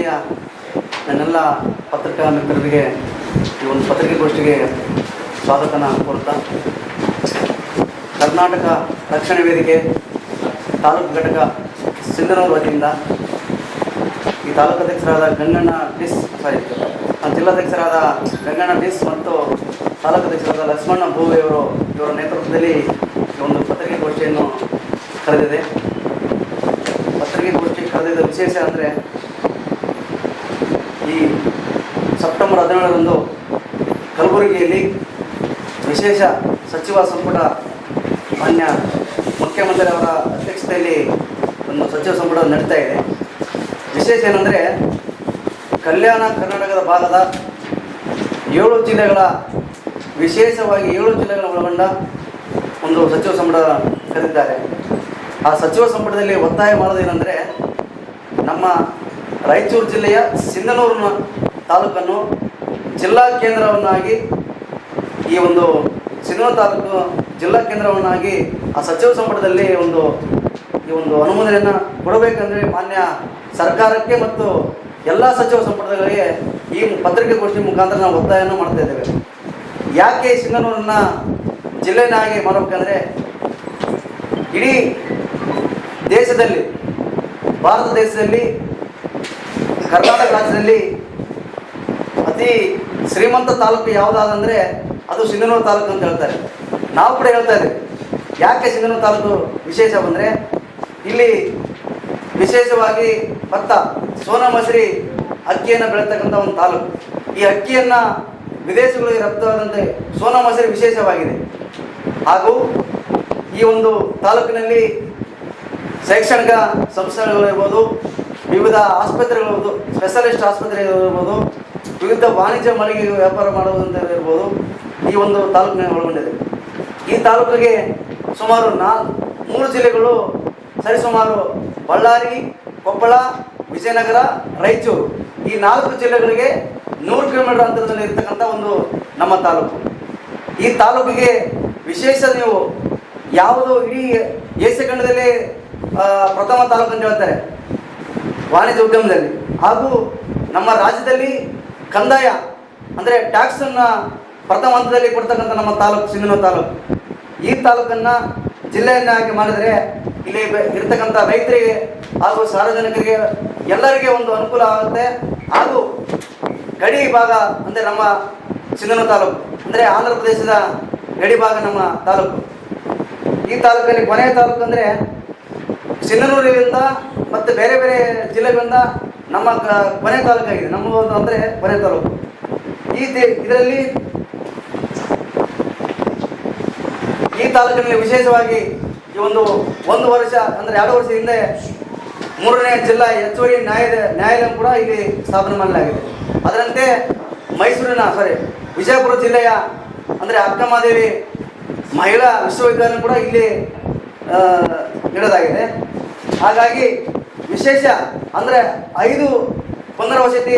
ವೇದಿಕೆಯ ನನ್ನೆಲ್ಲ ಪತ್ರಿಕಾ ಮಿತ್ರರಿಗೆ, ಈ ಒಂದು ಪತ್ರಿಕೆಗೋಷ್ಠಿಗೆ ಸ್ವಾಗತನ ಕೋರ್ತಾ ಕರ್ನಾಟಕ ರಕ್ಷಣಾ ವೇದಿಕೆ, ತಾಲೂಕು ಘಟಕ ಸಿಂಧನೂರು ವತಿಯಿಂದ ಈ ತಾಲೂಕು ಅಧ್ಯಕ್ಷರಾದ ಗಂಗಣ್ಣ ಡಿಸ್ ಸಾರಿ ಜಿಲ್ಲಾಧ್ಯಕ್ಷರಾದ ಗಂಗಣ್ಣ ಡಿಸ್ ಮತ್ತು ತಾಲೂಕು ಅಧ್ಯಕ್ಷರಾದ ಲಕ್ಷ್ಮಣ ಭೂವೆಯವರು ಇವರ ನೇತೃತ್ವದಲ್ಲಿ ಈ ಒಂದು ಪತ್ರಿಕೆಗೋಷ್ಠಿಯನ್ನು ಕರೆದಿದೆ. ಪತ್ರಿಕೆಗೋಷ್ಠಿ ಕರೆದಿದ್ದ ವಿಶೇಷ ಅಂದರೆ ಈ ಸೆಪ್ಟೆಂಬರ್ ಹದಿನೇಳರಂದು ಕಲಬುರಗಿಯಲ್ಲಿ ವಿಶೇಷ ಸಚಿವ ಸಂಪುಟ ಮಾನ್ಯ ಮುಖ್ಯಮಂತ್ರಿಯವರ ಅಧ್ಯಕ್ಷತೆಯಲ್ಲಿ ಒಂದು ಸಚಿವ ಸಂಪುಟ ನಡೀತಾ ಇದೆ. ವಿಶೇಷ ಏನಂದರೆ ಕಲ್ಯಾಣ ಕರ್ನಾಟಕದ ಭಾಗದ ಏಳು ಜಿಲ್ಲೆಗಳ, ವಿಶೇಷವಾಗಿ ಏಳು ಜಿಲ್ಲೆಗಳ ಒಳಗೊಂಡ ಒಂದು ಸಚಿವ ಸಂಪುಟ ಕರೆದಿದ್ದಾರೆ. ಆ ಸಚಿವ ಸಂಪುಟದಲ್ಲಿ ಒತ್ತಾಯ ಮಾಡೋದೇನೆಂದರೆ ನಮ್ಮ ರಾಯಚೂರು ಜಿಲ್ಲೆಯ ಸಿಂಧನೂರಿನ ತಾಲೂಕನ್ನು ಜಿಲ್ಲಾ ಕೇಂದ್ರವನ್ನಾಗಿ ಈ ಒಂದು ಸಿನಿಮಾ ತಾಲೂಕು ಜಿಲ್ಲಾ ಕೇಂದ್ರವನ್ನಾಗಿ ಆ ಸಚಿವ ಸಂಪುಟದಲ್ಲಿ ಒಂದು ಈ ಒಂದು ಅನುಮೋದನೆಯನ್ನು ಕೊಡಬೇಕಂದ್ರೆ ಮಾನ್ಯ ಸರ್ಕಾರಕ್ಕೆ ಮತ್ತು ಎಲ್ಲ ಸಚಿವ ಸಂಪುಟಗಳಿಗೆ ಈ ಪತ್ರಿಕೆಗೋಷ್ಠಿ ಮುಖಾಂತರ ನಾವು ಒತ್ತಾಯವನ್ನು ಮಾಡ್ತಾ ಇದ್ದೇವೆ. ಯಾಕೆ ಸಿಂಗನೂರನ್ನು ಜಿಲ್ಲೆನಾಗಿ ಮಾಡಬೇಕಂದ್ರೆ ಇಡೀ ದೇಶದಲ್ಲಿ, ಭಾರತ ದೇಶದಲ್ಲಿ, ಕರ್ನಾಟಕ ರಾಜ್ಯದಲ್ಲಿ ಅತಿ ಶ್ರೀಮಂತ ತಾಲೂಕು ಯಾವುದಾದಂದರೆ ಅದು ಸಿಂಧನೂರು ತಾಲೂಕು ಅಂತ ಹೇಳ್ತಾರೆ. ನಾವು ಕೂಡ ಹೇಳ್ತಾ ಇದ್ದೀವಿ. ಯಾಕೆ ಸಿಂಧನೂರು ತಾಲೂಕು ವಿಶೇಷ ಬಂದರೆ ಇಲ್ಲಿ ವಿಶೇಷವಾಗಿ ಭತ್ತ, ಸೋನಾ ಮಸರಿ, ಅಕ್ಕಿಯನ್ನು ಬೆಳೀತಕ್ಕಂಥ ಒಂದು ತಾಲೂಕು. ಈ ಅಕ್ಕಿಯನ್ನು ವಿದೇಶಗಳಿಗೆ ರಫ್ತಾದಂತೆ ಸೋನಾ ಮಸರಿ ವಿಶೇಷವಾಗಿದೆ. ಹಾಗೂ ಈ ಒಂದು ತಾಲೂಕಿನಲ್ಲಿ ಶೈಕ್ಷಣಿಕ ಸಂಸ್ಥೆಗಳಿರ್ಬೋದು, ವಿವಿಧ ಆಸ್ಪತ್ರೆಗಳಿರ್ಬೋದು, ಸ್ಪೆಷಲಿಸ್ಟ್ ಆಸ್ಪತ್ರೆಗಳಿರ್ಬೋದು ವಿವಿಧ ವಾಣಿಜ್ಯ ಮಳಿಗೆ ವ್ಯಾಪಾರ ಮಾಡುವುದಂತ ಇರ್ಬೋದು ಈ ಒಂದು ತಾಲೂಕಿನ ಒಳಗೊಂಡಿದೆ. ಈ ತಾಲೂಕಿಗೆ ಸುಮಾರು ನಾ ಮೂರು ಜಿಲ್ಲೆಗಳು ಸರಿಸುಮಾರು ಬಳ್ಳಾರಿ, ಕೊಪ್ಪಳ, ವಿಜಯನಗರ, ರಾಯಚೂರು. ಈ ನಾಲ್ಕು ಜಿಲ್ಲೆಗಳಿಗೆ ನೂರು ಕಿಲೋಮೀಟರ್ ಅಂತರದಲ್ಲಿ ಇರ್ತಕ್ಕಂಥ ಒಂದು ನಮ್ಮ ತಾಲೂಕು. ಈ ತಾಲೂಕಿಗೆ ವಿಶೇಷ ನೀವು ಯಾವುದು ಇಡೀ ಏಷ್ಯಾಖಂಡದಲ್ಲಿ ಪ್ರಥಮ ತಾಲೂಕು ಅಂತ ಹೇಳ್ತಾರೆ. ವಾಣಿಜ್ಯ ಉದ್ಯಮದಲ್ಲಿ. ಹಾಗೂ ನಮ್ಮ ರಾಜ್ಯದಲ್ಲಿ ಕಂದಾಯ, ಅಂದರೆ ಟ್ಯಾಕ್ಸನ್ನು ಪ್ರಥಮ ಹಂತದಲ್ಲಿ ಕೊಡ್ತಕ್ಕಂಥ ನಮ್ಮ ತಾಲೂಕು, ಸಿಂಧನೂರು ತಾಲೂಕು. ಈ ತಾಲೂಕನ್ನು ಜಿಲ್ಲೆಯನ್ನಾಗಿ ಮಾಡಿದರೆ ಇಲ್ಲಿ ಇರ್ತಕ್ಕಂಥ ರೈತರಿಗೆ ಹಾಗೂ ಸಾರ್ವಜನಿಕರಿಗೆ ಎಲ್ಲರಿಗೆ ಒಂದು ಅನುಕೂಲ ಆಗುತ್ತೆ. ಹಾಗೂ ಗಡಿ ಭಾಗ, ಅಂದರೆ ನಮ್ಮ ಸಿಂಧನೂರು ತಾಲೂಕು, ಅಂದರೆ ಆಂಧ್ರ ಪ್ರದೇಶದ ಗಡಿ ಭಾಗ ನಮ್ಮ ತಾಲೂಕು. ಈ ತಾಲೂಕಲ್ಲಿ ಕೊನೆಯ ತಾಲೂಕು ಅಂದರೆ ಸಿಂಧನೂರಿನಿಂದ ಮತ್ತು ಬೇರೆ ಬೇರೆ ಜಿಲ್ಲೆಗಳಿಂದ ನಮ್ಮ ಕೊನೆ ತಾಲೂಕಾಗಿದೆ. ನಮ್ಮ ಅಂದರೆ ಕೊನೆ ತಾಲೂಕು. ಈ ದೇ- ಇದರಲ್ಲಿ ಈ ತಾಲೂಕಿನಲ್ಲಿ ವಿಶೇಷವಾಗಿ ಈ ಒಂದು ಒಂದು ವರ್ಷ, ಅಂದರೆ ಎರಡು ವರ್ಷ ಹಿಂದೆ ಮೂರನೇ ಜಿಲ್ಲಾ ಹೆಚ್ಚುವರಿ ನ್ಯಾಯದ ನ್ಯಾಯಾಲಯ ಕೂಡ ಇಲ್ಲಿ ಸ್ಥಾಪನೆ ಮಾಡಲಾಗಿದೆ. ಅದರಂತೆ ಮೈಸೂರಿನ ಸಾರಿ ವಿಜಯಪುರ ಜಿಲ್ಲೆಯ, ಅಂದರೆ ಅಕ್ಕಮಹಾದೇವಿ ಮಹಿಳಾ ವಿಶ್ವವಿದ್ಯಾಲಯ ಕೂಡ ಇಲ್ಲಿ ಇಡೋದಾಗಿದೆ ಹಾಗಾಗಿ ವಿಶೇಷ ಅಂದರೆ ಐದು ಪುನರ್ವಸತಿ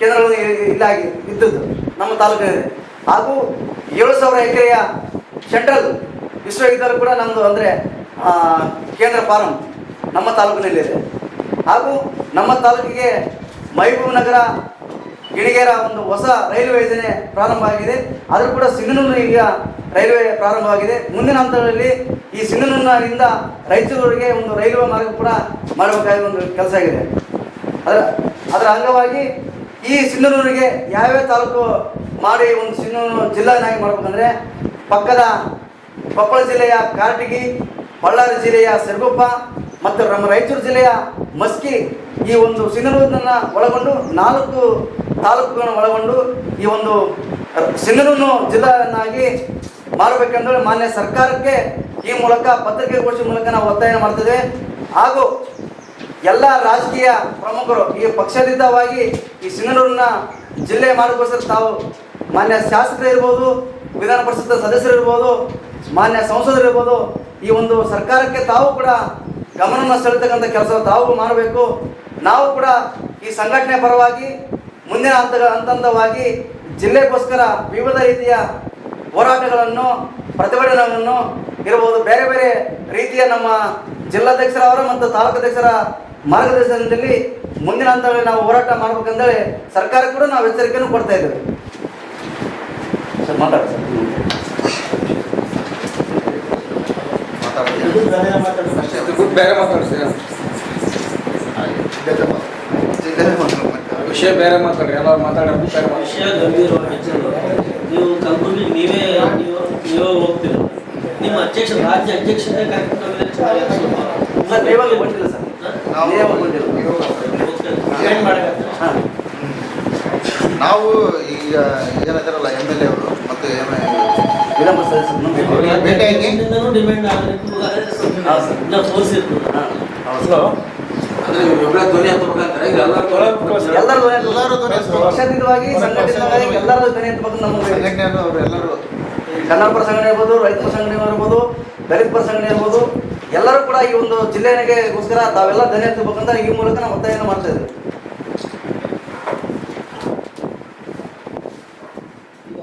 ಕೇಂದ್ರಗಳು ಇಲ್ಲಾಗಿ ಇದ್ದದ್ದು ನಮ್ಮ ತಾಲೂಕಿನಲ್ಲಿ. ಹಾಗೂ ಏಳು ಸಾವಿರ ಎಕರೆಯ ಸೆಂಟ್ರಲ್ ವಿಶ್ವವಿದ್ಯಾಲಯ ಕೂಡ ನಮ್ಮದು ಅಂದರೆ ಕೇಂದ್ರ ಫಾರಂ ನಮ್ಮ ತಾಲೂಕಿನಲ್ಲಿದೆ ಹಾಗೂ ನಮ್ಮ ತಾಲೂಕಿಗೆ ಮೈಬೂಬ್ ನಗರ ಗಿಣಿಗೇರ ಒಂದು ಹೊಸ ರೈಲ್ವೆ ಯೋಜನೆ ಪ್ರಾರಂಭ ಆಗಿದೆ. ಆದರೂ ಕೂಡ ಸಿಗ್ನಲ್ ಈಗ ರೈಲ್ವೆ ಪ್ರಾರಂಭವಾಗಿದೆ. ಮುಂದಿನ ಹಂತದಲ್ಲಿ ಈ ಸಿಂಧನೂರಿನಿಂದ ರಾಯಚೂರಿಗೆ ಒಂದು ರೈಲ್ವೆ ಮಾರ್ಗ ಕೂಡ ಮಾಡಬೇಕಾದ ಒಂದು ಕೆಲಸ ಆಗಿದೆ. ಅದರ ಅದರ ಅಂಗವಾಗಿ ಈ ಸಿಂಧನೂರಿಗೆ ಯಾವ್ಯಾವ ತಾಲೂಕು ಮಾಡಿ ಒಂದು ಸಿಂಧನೂರು ಜಿಲ್ಲೆಯನ್ನಾಗಿ ಮಾಡಬೇಕಂದ್ರೆ ಪಕ್ಕದ ಕೊಪ್ಪಳ ಜಿಲ್ಲೆಯ ಕಾರಟಗಿ ಬಳ್ಳಾರಿ ಜಿಲ್ಲೆಯ ಸಿರುಗುಪ್ಪ ಮತ್ತು ನಮ್ಮ ರಾಯಚೂರು ಜಿಲ್ಲೆಯ ಮಸ್ಕಿ ಈ ಒಂದು ಸಿಂಧನೂರನ್ನು ಒಳಗೊಂಡು ನಾಲ್ಕು ತಾಲೂಕುಗಳನ್ನು ಒಳಗೊಂಡು ಈ ಒಂದು ಸಿಂಧನೂರು ಜಿಲ್ಲೆಯನ್ನಾಗಿ ಮಾಡಬೇಕೆಂದು ಮಾನ್ಯ ಸರ್ಕಾರಕ್ಕೆ ಈ ಮೂಲಕ ಪತ್ರಿಕೆಗೋಷ್ಠಿ ಮೂಲಕ ನಾವು ಒತ್ತಾಯ ಮಾಡ್ತೇವೆ ಹಾಗೂ ಎಲ್ಲ ರಾಜಕೀಯ ಪ್ರಮುಖರು ಈ ಪಕ್ಷಾತೀತವಾಗಿ ಈ ಸಿಂಗನೂರಿನ ಜಿಲ್ಲೆ ಮಾಡೋಕ್ಕೋಸ್ಕರ ತಾವು ಮಾನ್ಯ ಶಾಸಕರು ಇರ್ಬೋದು, ವಿಧಾನ ಪರಿಷತ್ ಸದಸ್ಯರು ಇರ್ಬೋದು, ಮಾನ್ಯ ಸಂಸದರು ಇರ್ಬೋದು, ಈ ಒಂದು ಸರ್ಕಾರಕ್ಕೆ ತಾವು ಕೂಡ ಗಮನವನ್ನು ಸೆಳೆತಕ್ಕಂಥ ಕೆಲಸ ತಾವು ಮಾಡಬೇಕು. ನಾವು ಕೂಡ ಈ ಸಂಘಟನೆ ಪರವಾಗಿ, ಮುಂದಿನ ಹಂತ ಹಂತವಾಗಿ ಜಿಲ್ಲೆಗೋಸ್ಕರ ವಿವಿಧ ರೀತಿಯ ಹೋರಾಟಗಳನ್ನು ಪ್ರತಿಭಟನೆಗಳನ್ನು ಇರಬಹುದು. ಬೇರೆ ಬೇರೆ ರೀತಿಯ ನಮ್ಮ ಜಿಲ್ಲಾಧ್ಯಕ್ಷರವರ ಮತ್ತು ತಾಲೂಕು ಅಧ್ಯಕ್ಷರ ಮಾರ್ಗದರ್ಶನದಲ್ಲಿ ಮುಂದಿನ ಹಂತಗಳಲ್ಲಿ ನಾವು ಹೋರಾಟ ಮಾಡ್ಬೇಕಂದೇಳಿ ಸರ್ಕಾರ ಕೂಡ ನಾವು ಎಚ್ಚರಿಕೆಯನ್ನು ಕೊಡ್ತಾ ಇದ್ದೇವೆ. ಸರ್ ಮಾತಾಡಿ ಸರ್. ಬೇರೆ ಮಾತಾಡ್ತೀರ? ವಿಷಯ ಬೇರೆ ಮಾತಾಡ್ರಿ. ಎಲ್ಲರೂ ಮಾತಾಡೋದು ಬೇರೆ ಮಾತಾಡಿ ವಿಷಯ ಗಂಭೀರವಾಗಿ ನೀವು ಕಲಬುರಗಿ ನೀವೇ ನೀವು ನೀವೇ ಹೋಗ್ತೀರ ನಿಮ್ಮ ಅಧ್ಯಕ್ಷ ರಾಜ್ಯ ಅಧ್ಯಕ್ಷತೆ ಕಾರ್ಯಕ್ರಮದಲ್ಲಿ ಸರ್ ನಾವು ಬಂದಿಲ್ಲ ಸರ್. ನೀವಾಗ ಬಂದಿಲ್ಲ. ನಾವು ಈಗ ಏನಿದಾರಲ್ಲ ಎಂ ಎಲ್ ಎ ಅವರು ಮತ್ತು ವಿಳಂಬ ಸದಸ್ಯರನ್ನು. ಭೇಟಿಯಾಗಿ? ಡಿಮ್ಯಾಂಡ್ ಆಗಬೇಕು ಹೌದು ನಾವು ಇಲ್ಲ ತೋರಿಸಿರ್ತೀವಿ ಹಾಂ. ಹೌದು. ಅಂದ್ರೆ ಇವ್ರೊಬ್ಳೆ ಧ್ವನಿ ಹತ್ತಬೇಕಂತಾರೆ ಈಗ ಎಲ್ಲ ಎಲ್ಲರೂ ಎಲ್ಲರೂ ಧ್ವನಿ ಎತ್ತಬೇಕು. ನಮ್ಮ ಸಂಘಟನೆಯನ್ನು ಅವರು ಎಲ್ಲರೂ ಕನ್ನಡ ಪರ ಸಂಘಟನೆ ಇರ್ಬೋದು ರೈತರ ಸಂಘಟನೆ ಇರ್ಬೋದು, ದಲಿತ ಪರ ಸಂಘಟನೆ ಇರ್ಬೋದು, ಎಲ್ಲರೂ ಕೂಡ ಈ ಒಂದು ಜಿಲ್ಲೆಗೋಸ್ಕರ ತಾವೆಲ್ಲ ಧನ್ಯ ಎತ್ತಬೇಕಂತ ಈ ಮೂಲಕ ನಾವು ಒತ್ತಾಯ ಮಾಡ್ತಾ ಇದ್ದೀವಿ.